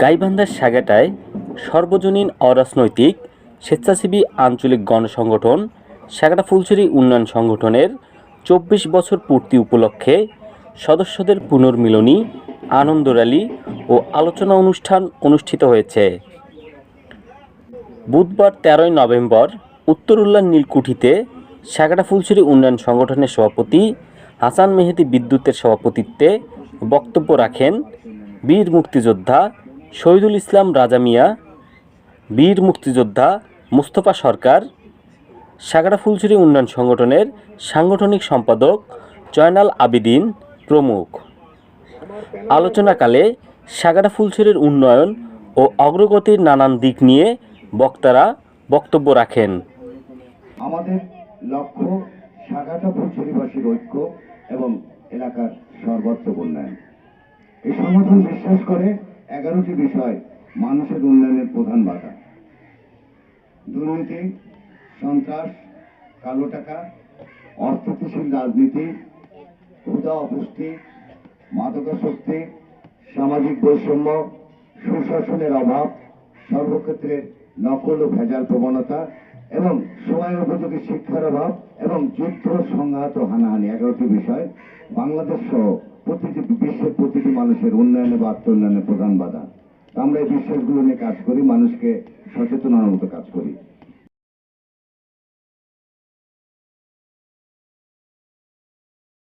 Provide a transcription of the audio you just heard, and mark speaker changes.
Speaker 1: গাইবান্ধার সাগাটায় সর্বজনীন অরাজনৈতিক, স্বেচ্ছাসেবী আঞ্চলিক গণসংগঠন সাগাটা ফুলছড়ি উন্নয়ন সংগঠনের চব্বিশ বছর পূর্তি উপলক্ষে সদস্যদের পুনর্মিলনী, আনন্দ র্যালি ও আলোচনা অনুষ্ঠান অনুষ্ঠিত হয়েছে। বুধবার তেরোই নভেম্বর উত্তর উত্তরুল্লার নীলকুঠিতে সাগাটা ফুলছড়ি উন্নয়ন সংগঠনের সভাপতি হাসান মেহেদি বিদ্যুতের সভাপতিত্বে বক্তব্য রাখেন বীর মুক্তিযোদ্ধা শহীদুল ইসলাম রাজা মিয়া, বীর মুক্তিযোদ্ধা মুস্তফা সরকার সাগাটা ফুলছড়ি উন্নয়ন সংগঠনের সাংগঠনিক সম্পাদক জয়নাল আবিদিন প্রমুখ। আলোচনাকালে সাগাটা ফুলছড়ির উন্নয়ন ও অগ্রগতির নানান দিক নিয়ে বক্তারা বক্তব্য রাখেন।
Speaker 2: আমাদের লক্ষ্য সাগাটা ফুলছড়িবাসীর ঐক্য এবং এলাকার সর্বত্র উন্নয়ন। এই সংগঠন বিশ্বাস করে এগারোটি বিষয় মানুষের উন্নয়নের প্রধান বাধা। দুর্নীতি, সন্ত্রাস, কালো টাকা অস্থিতিশীল রাজনীতি ক্ষুদা অপুষ্টি মাদকাসক্তি সামাজিক বৈষম্য, সুশাসনের অভাব সর্বক্ষেত্রে নকল ও ভেজাল প্রবণতা এবং সময় উপযোগী শিক্ষার অভাব এবং যুদ্ধ সংঘাত ও হানাহানি। এগারোটি বিষয় বাংলাদেশ সহ প্রতিটি বিশ্বের প্রতিটি মানুষের উন্নয়নে বা আত্মোন্নয়নের প্রধান বাধা। আমরা এই বিশ্বাসগুলো নিয়ে কাজ করি, মানুষকে সচেতন হওয়ার মতো কাজ করি।